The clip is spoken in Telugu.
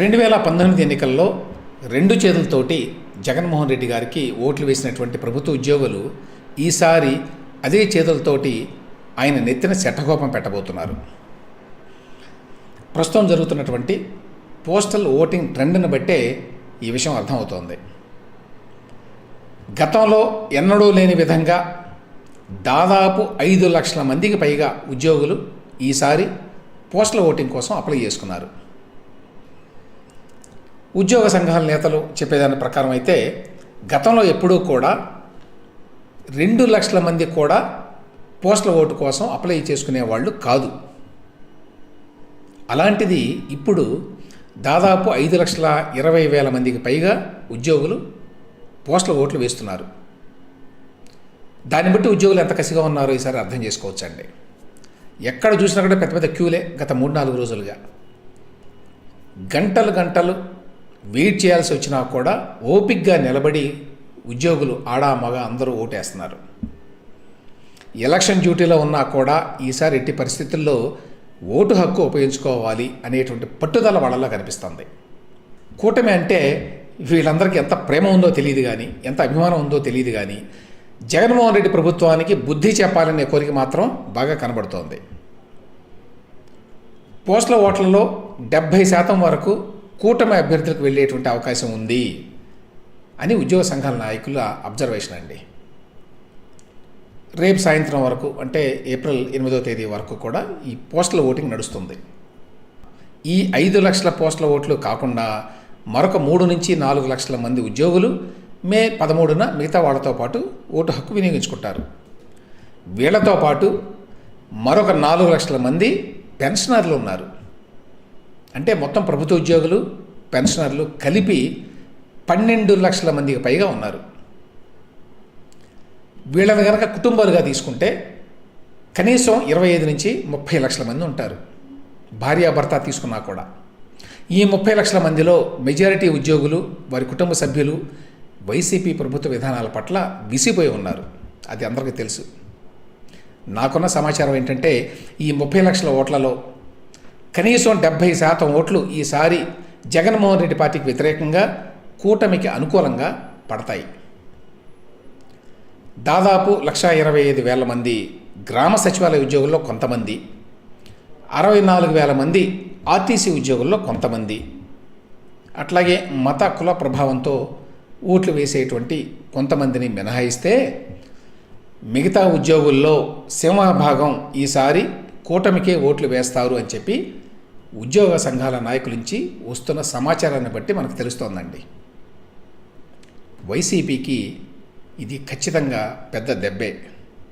రెండు వేల పంతొమ్మిది ఎన్నికల్లో రెండు చేతులతోటి జగన్మోహన్ రెడ్డి గారికి ఓట్లు వేసినటువంటి ప్రభుత్వ ఉద్యోగులు ఈసారి అదే చేతులతోటి ఆయన నెత్తిన శట్టకోపం పెట్టబోతున్నారు. ప్రస్తుతం జరుగుతున్నటువంటి పోస్టల్ ఓటింగ్ ట్రెండ్ని బట్టే ఈ విషయం అర్థమవుతోంది. గతంలో ఎన్నడూ లేని విధంగా దాదాపు ఐదు లక్షల మందికి పైగా ఉద్యోగులు ఈసారి పోస్టల్ ఓటింగ్ కోసం అప్లై చేసుకున్నారు. ఉద్యోగ సంఘాల నేతలు చెప్పేదాని ప్రకారం అయితే గతంలో ఎప్పుడూ కూడా రెండు లక్షల మంది కూడా పోస్టల్ ఓటు కోసం అప్లై చేసుకునే వాళ్ళు కాదు. అలాంటిది ఇప్పుడు దాదాపు ఐదు లక్షల ఇరవై వేల మందికి పైగా ఉద్యోగులు పోస్టల్ ఓట్లు వేస్తున్నారు. దాన్ని బట్టి ఉద్యోగులు ఎంత కసిగా ఉన్నారో ఈసారి అర్థం చేసుకోవచ్చండి. ఎక్కడ చూసినా కూడా పెద్ద పెద్ద క్యూలే గత మూడు నాలుగు రోజులుగా. గంటలు గంటలు వెయిట్ చేయాల్సి వచ్చినా కూడా ఓపిక్గా నిలబడి ఉద్యోగులు ఆడా మగ అందరూ ఓటేస్తున్నారు. ఎలక్షన్ డ్యూటీలో ఉన్నా కూడా ఈసారి ఎట్టి పరిస్థితుల్లో ఓటు హక్కు ఉపయోగించుకోవాలి అనేటువంటి పట్టుదల వాళ్ళలో కనిపిస్తుంది. కూటమి అంటే వీళ్ళందరికీ ఎంత ప్రేమ ఉందో తెలియదు కానీ ఎంత అభిమానం ఉందో తెలియదు కానీ జగన్మోహన్ రెడ్డి ప్రభుత్వానికి బుద్ధి చెప్పాలనే కోరిక మాత్రం బాగా కనబడుతోంది. పోస్టల్ ఓట్లలో డెబ్భై శాతం వరకు కూటమి అభ్యర్థులకు వెళ్ళేటువంటి అవకాశం ఉంది అని ఉద్యోగ సంఘాల నాయకుల అబ్జర్వేషన్ అండి. రేపు సాయంత్రం వరకు అంటే ఏప్రిల్ ఎనిమిదో తేదీ వరకు కూడా ఈ పోస్టల్ ఓటింగ్ నడుస్తుంది. ఈ ఐదు లక్షల పోస్టల్ ఓట్లు కాకుండా మరొక మూడు నుంచి నాలుగు లక్షల మంది ఉద్యోగులు మే పదమూడున మిగతా వాళ్ళతో పాటు ఓటు హక్కు వినియోగించుకుంటారు. వీళ్ళతో పాటు మరొక నాలుగు లక్షల మంది పెన్షనర్లు ఉన్నారు. అంటే మొత్తం ప్రభుత్వ ఉద్యోగులు పెన్షనర్లు కలిపి పన్నెండు లక్షల మందికి పైగా ఉన్నారు. వీళ్ళని కనుక కుటుంబాలుగా తీసుకుంటే కనీసం ఇరవై ఐదు నుంచి ముప్పై లక్షల మంది ఉంటారు భార్యాభర్త తీసుకున్నా కూడా. ఈ ముప్పై లక్షల మందిలో మెజారిటీ ఉద్యోగులు వారి కుటుంబ సభ్యులు వైసీపీ ప్రభుత్వ విధానాల పట్ల విసిపోయి ఉన్నారు. అది అందరికీ తెలుసు. నాకున్న సమాచారం ఏంటంటే ఈ ముప్పై లక్షల ఓట్లలో కనీసం డెబ్భై శాతం ఓట్లు ఈసారి జగన్మోహన్ రెడ్డి పార్టీకి వ్యతిరేకంగా కూటమికి అనుకూలంగా పడతాయి. దాదాపు లక్షా ఇరవై ఐదు వేల మంది గ్రామ సచివాలయ ఉద్యోగుల్లో కొంతమంది అరవై నాలుగు వేల మంది ఆర్టీసీ ఉద్యోగుల్లో కొంతమంది. అట్లాగే మత కుల ప్రభావంతో ఓట్లు వేసేటువంటి కొంతమందిని మినహాయిస్తే మిగతా ఉద్యోగుల్లో సింహభాగం ఈసారి కూటమికే ఓట్లు వేస్తారు అని చెప్పి ఉద్యోగ సంఘాల నాయకుల నుంచి వస్తున్న సమాచారాన్ని బట్టి మనకు తెలుస్తోందండి. వైసీపీకి ఇది ఖచ్చితంగా పెద్ద దెబ్బే.